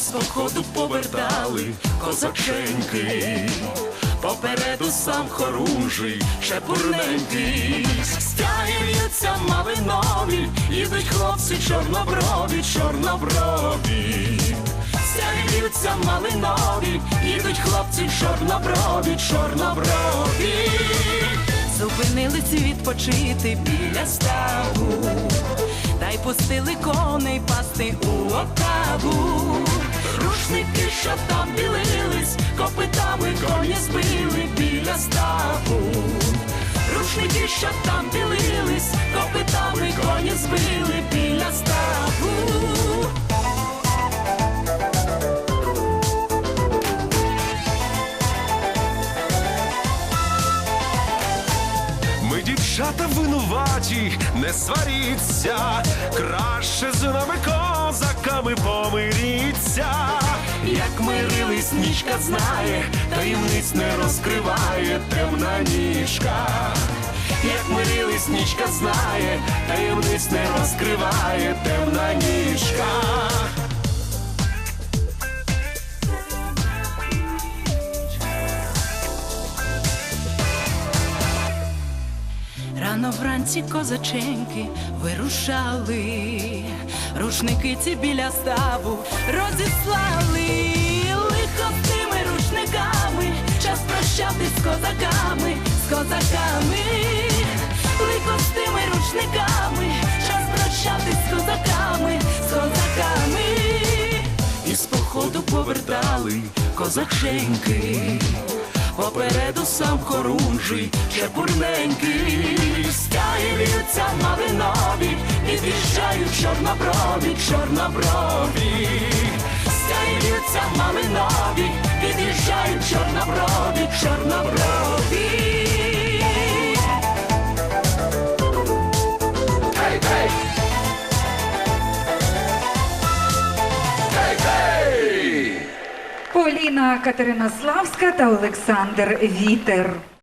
походу повертали козаченьки, попереду сам хорунжий, шепурненький, стягуються малинові, ідуть хлопці чорноброві, чорноброві. Стягуються малинові, ідуть хлопці чорноброві, чорноброві. Зупинились відпочити біля ставу, та й пустили коней пасти у отаву. Рушники, що там білились, копитами коні збили біля ставу. Рушники, що там білились, копитами коні збили біля ставу. Ми дівчата винуваті, не сваріться, краще з нами козаками помиріться. Як мирились, нічка знає, таємниць не розкриває темна ніжка. Як мирились, нічка знає, таємниць не розкриває темна ніжка. Рано вранці козаченьки вирушали, рушники ці біля ставу розіслали, лихо з тими рушниками, час прощатись з козаками, з козаками, лихо з тими рушниками, час прощатись з козаками, з козаками, і з походу повертали козаченьки. Попереду сам хорунжий, чепурненький, малинові, під'їжджають чорноброві, чорноброві, стягуються малинові, під'їжджають чорноброві, чорноброві. Гей! Поліна Катерина Славська та Олександр Вітер.